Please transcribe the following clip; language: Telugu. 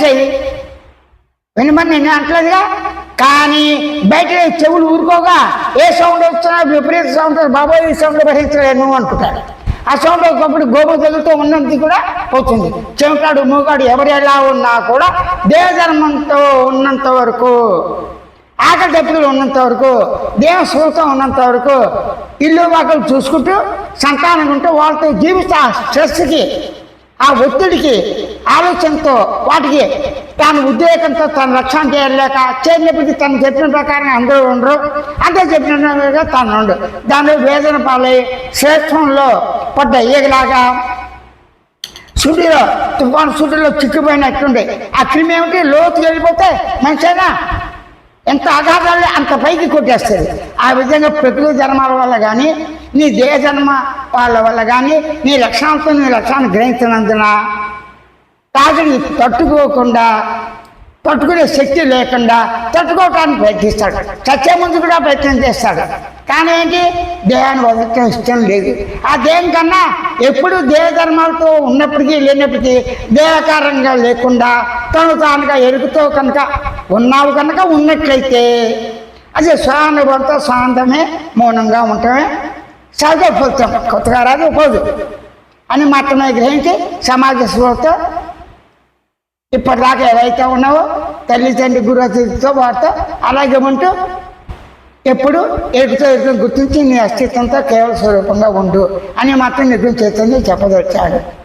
వినేసాయి వినమని నేను అంటలేదుగా? కానీ బయట చెవులు ఊరుకోగా ఏ సౌండ్ వచ్చినా విపరీత సౌండ్ బాబోయ్ ఈ సౌండ్ భరించలేను అనుకుంటాడు ఆ సౌండ్ ఒకప్పుడు గోపు తగులుతూ ఉన్నది కూడా పోతుంది. చెమటాడు మూగాడు ఎవరు ఎలా ఉన్నా కూడా దేవధర్మంతో ఉన్నంత వరకు ఆకలి దెబ్బలు ఉన్నంత వరకు దేవ సుఖం ఉన్నంత వరకు ఇల్లు వాకలు చూసుకుంటూ సంతానం ఉంటూ వాళ్ళతో జీవిత స్ట్రెస్కి ఆ ఒత్తిడికి ఆలోచనతో వాటికి తాను ఉద్రేకంతో తన లక్ష్యం చేయలేక చేయలేకపోతే తను చెప్పిన ప్రకారం అందరూ ఉండరు. అంతే చెప్పినట్టుగా తను ఉండు. దానిలో వేదన పాలై శ్రేష్టంలో పడ్డ ఈగలాగా సుడిలో తుఫాను సుడిలో చిక్కిపోయినట్టుండే. ఆ క్రిమి ఏమిటి? లోతుకి వెళ్ళిపోతే మనిషైనా ఎంత అగాధాలు అంత పైకి కొట్టేస్తుంది ఆ విధంగా ప్రకృతి జన్మాల వల్ల కానీ నీ దేహ జన్మ వాళ్ళ వల్ల కానీ నీ లక్షణాలతో నీ లక్ష్యాన్ని గ్రహించినందున తాగిని తట్టుకోకుండా తట్టుకునే శక్తి లేకుండా తట్టుకోవటానికి ప్రయత్నిస్తాడు. చచ్చే ముందు కూడా ప్రయత్నం చేస్తాడు. కానీ ఏంటి? దేహాన్ని వదలటం ఇష్టం లేదు. ఆ దేహం కన్నా ఎప్పుడు దేహధర్మాలతో ఉన్నప్పటికీ లేనప్పటికీ దేహకారంగా లేకుండా తను తానుగా ఎరుగుతో కనుక ఉన్నావు కనుక ఉన్నట్లయితే. అది స్వానుభవంతో శాంతమే మౌనంగా ఉండటమే సహజ ఫలితం. కొత్తగా రాదు పోదు. అని మాత్రమే గ్రహించి సమాజ స్పృహతో ఇప్పటిదాకా ఏవైతే ఉన్నావో తల్లి తండ్రి గురు వారితో అలాగే ఉంటూ ఎప్పుడు ఎదుగుతూ ఎదురు గుర్తించి నీ అస్తిత్వంతో కేవల స్వరూపంగా ఉండు అని మాత్రం నిజం చేస్తుంది చెప్పదొచ్చాడు